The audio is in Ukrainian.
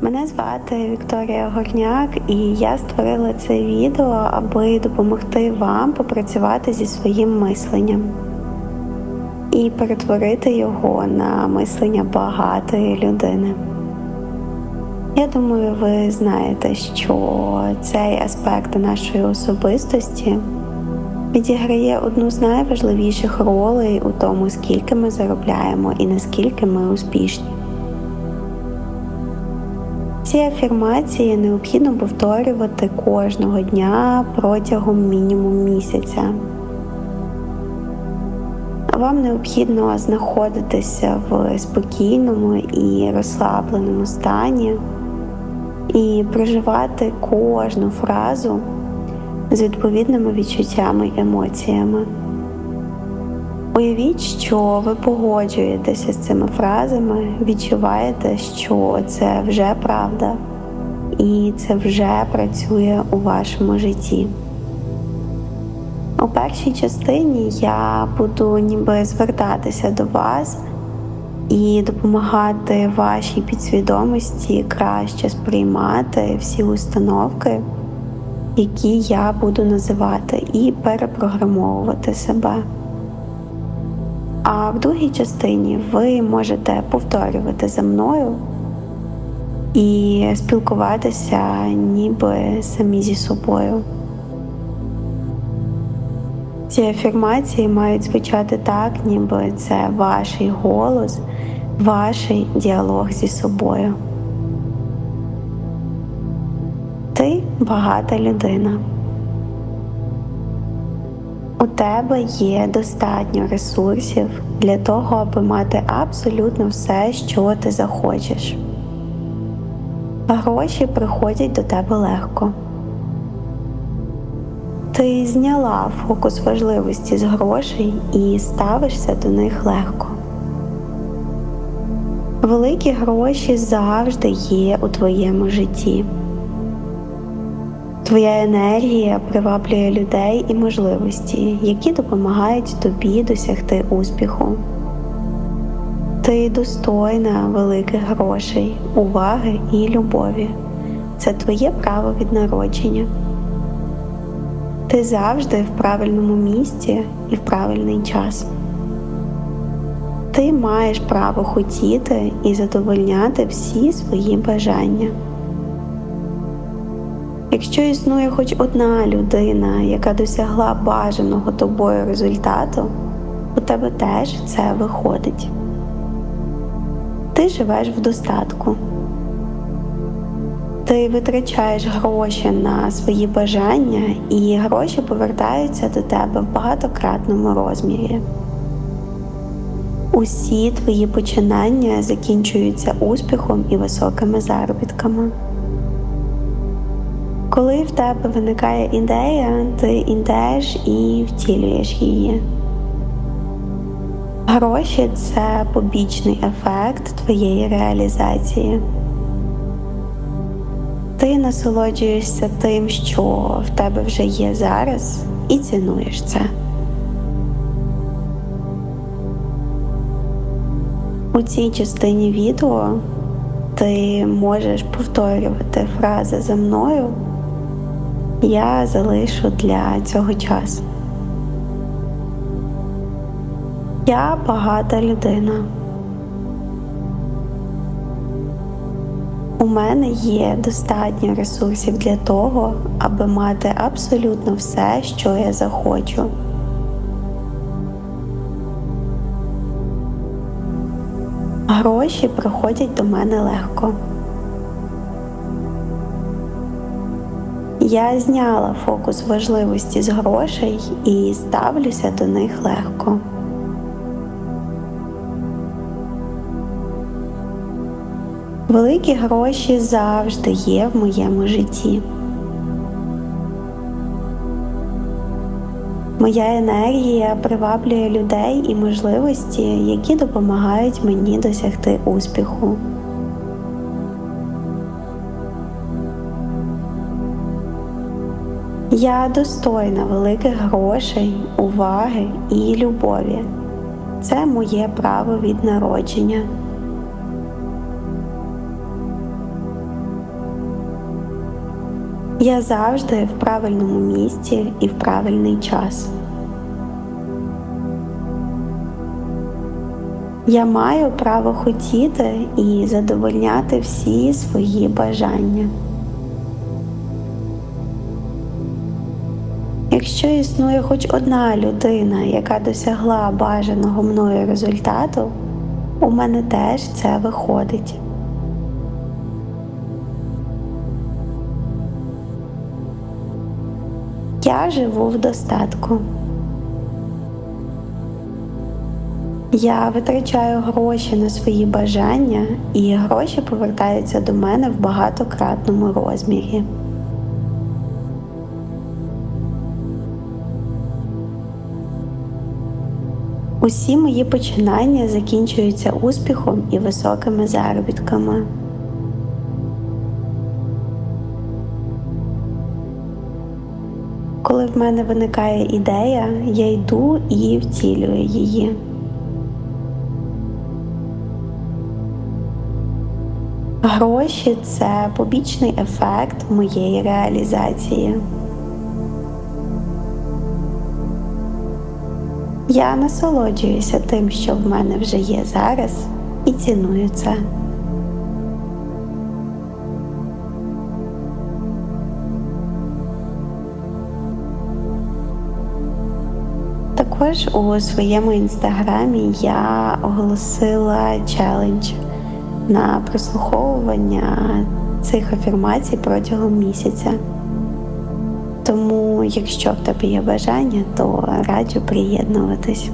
Мене звати Вікторія Горняк, і я створила це відео, аби допомогти вам попрацювати зі своїм мисленням і перетворити його на мислення багатої людини. Я думаю, ви знаєте, що цей аспект нашої особистості відіграє одну з найважливіших ролей у тому, скільки ми заробляємо і наскільки ми успішні. Ці афірмації необхідно повторювати кожного дня протягом мінімум місяця. Вам необхідно знаходитися в спокійному і розслабленому стані і проживати кожну фразу з відповідними відчуттями і емоціями. Уявіть, що ви погоджуєтеся з цими фразами, відчуваєте, що це вже правда, і це вже працює у вашому житті. У першій частині я буду ніби звертатися до вас і допомагати вашій підсвідомості краще сприймати всі установки, які я буду називати, і перепрограмовувати себе. А в другій частині ви можете повторювати за мною і спілкуватися ніби самі зі собою. Ці афірмації мають звучати так, ніби це ваш голос, ваш діалог зі собою. Ти багата людина. У тебе є достатньо ресурсів для того, аби мати абсолютно все, що ти захочеш. Гроші приходять до тебе легко. Ти зняла фокус важливості з грошей і ставишся до них легко. Великі гроші завжди є у твоєму житті. Твоя енергія приваблює людей і можливості, які допомагають тобі досягти успіху. Ти достойна великих грошей, уваги і любові. Це твоє право від народження. Ти завжди в правильному місці і в правильний час. Ти маєш право хотіти і задовольняти всі свої бажання. Якщо існує хоч одна людина, яка досягла бажаного тобою результату, у тебе теж це виходить. Ти живеш в достатку. Ти витрачаєш гроші на свої бажання, і гроші повертаються до тебе в багатократному розмірі. Усі твої починання закінчуються успіхом і високими заробітками. Коли в тебе виникає ідея, ти йдеш і втілюєш її. Гроші це побічний ефект твоєї реалізації. Ти насолоджуєшся тим, що в тебе вже є зараз, і цінуєш це. У цій частині відео ти можеш повторювати фрази за мною. Я залишу для цього час. Я багата людина. У мене є достатньо ресурсів для того, аби мати абсолютно все, що я захочу. Гроші приходять до мене легко. Я зняла фокус важливості з грошей і ставлюся до них легко. Великі гроші завжди є в моєму житті. Моя енергія приваблює людей і можливості, які допомагають мені досягти успіху. Я достойна великих грошей, уваги і любові. Це моє право від народження. Я завжди в правильному місці і в правильний час. Я маю право хотіти і задовольняти всі свої бажання. Якщо існує хоч одна людина, яка досягла бажаного мною результату, у мене теж це виходить. Я живу в достатку. Я витрачаю гроші на свої бажання, і гроші повертаються до мене в багатократному розмірі. Усі мої починання закінчуються успіхом і високими заробітками. Коли в мене виникає ідея, я йду і втілюю її. Гроші це побічний ефект моєї реалізації. Я насолоджуюся тим, що в мене вже є зараз, і ціную це. Також у своєму інстаграмі я оголосила челендж на прослуховування цих афірмацій протягом місяця. Якщо в тебе є бажання, то раджу приєднуватись.